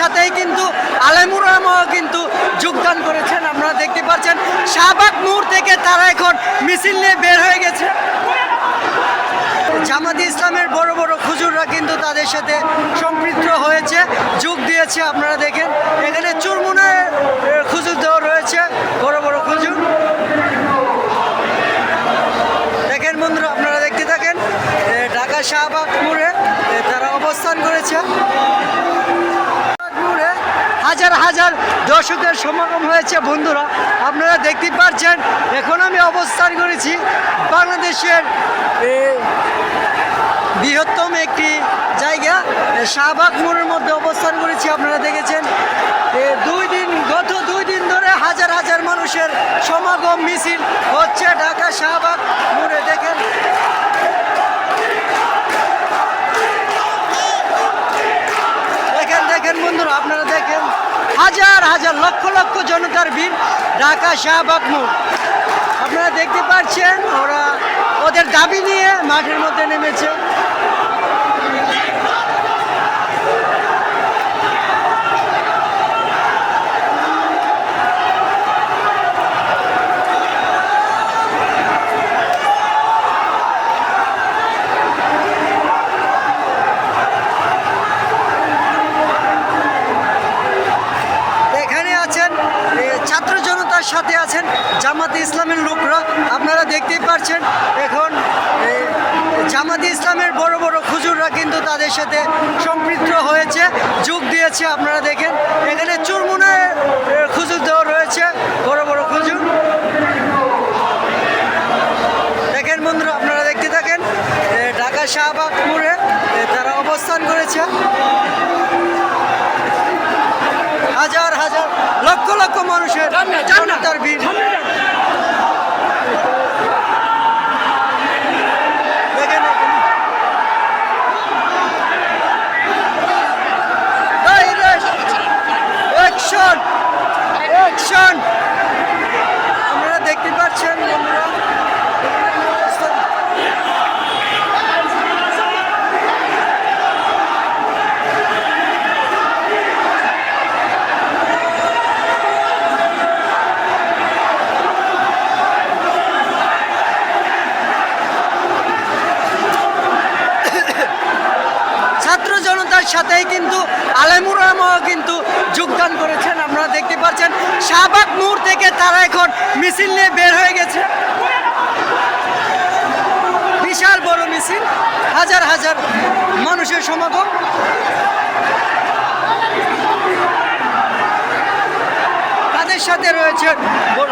সাথেই কিন্তু আলেমুরামাও কিন্তু যোগদান করেছেন। আপনারা দেখতে পাচ্ছেন, শাহবাগ মোড় থেকে তারা এখন মিছিল নিয়ে বের হয়ে গেছে। জামাতি ইসলামের বড় বড় খুজুররা কিন্তু তাদের সাথে সম্পৃক্ত হয়েছে, যোগ দিয়েছে, আপনারা দেখেন। এখানে চুরমুনায় খুজুর দেওয়া রয়েছে, বড় বড় খুজুর। দেখেন বন্ধুরা, আপনারা দেখতে থাকেন ঢাকা শাহবাগ মোড়ে তারা অবস্থান করেছে। হাজার হাজার দর্শকের সমাগম হয়েছে, বন্ধুরা। আপনারা দেখতে পাচ্ছেন, এখন আমি অবস্থান করেছি বাংলাদেশের বৃহত্তম একটি জায়গা শাহবাগ মোড়ের মধ্যে অবস্থান করেছি, আপনারা দেখেছেন। দুই দিন, গত দুই দিন ধরে হাজার হাজার মানুষের সমাগম, মিছিল হচ্ছে ঢাকা শাহবাগ মোড়ে দেখেন দেখেন, বন্ধুরা, আপনারা দেখেন। হাজার হাজার লক্ষ লক্ষ জনতার ভিড় ঢাকা শাহবাগ মোড়। আপনারা দেখতে পাচ্ছেন, ওরা ওদের দাবি নিয়ে মাঠের মধ্যে নেমেছে এখানে আছেন এ, ছাত্র সাথে আছেন জামাতে ইসলামের লোকরা। আপনারা দেখতেই পাচ্ছেন এখন জামাতে ইসলামের বড় বড় খুজুররা কিন্তু তাদের সাথে সম্পৃক্ত হয়েছে, যোগ দিয়েছে আপনারা দেখেন। এখানে চুরমুনায় খুজুর দেওয়া রয়েছে, বড় বড় খুজুর। দেখেন বন্ধুরা, আপনারা দেখতে থাকেন ঢাকা শাহবাগ মোড়ে তারা অবস্থান করেছে। হাজার হাজার লক্ষ লক্ষ মানুষের জনতার ভিড়। সাথেই কিন্তু আলেমুরামাও কিন্তু যোগদান করেছেন। আপনারা দেখতে পাচ্ছেন, শাহবাগ মুর থেকে তারা এখন মিছিল নিয়ে বের হয়ে গেছে। বিশাল বড় মিছিল, হাজার হাজার মানুষের সমাগম। তাদের সাথে রয়েছে বড়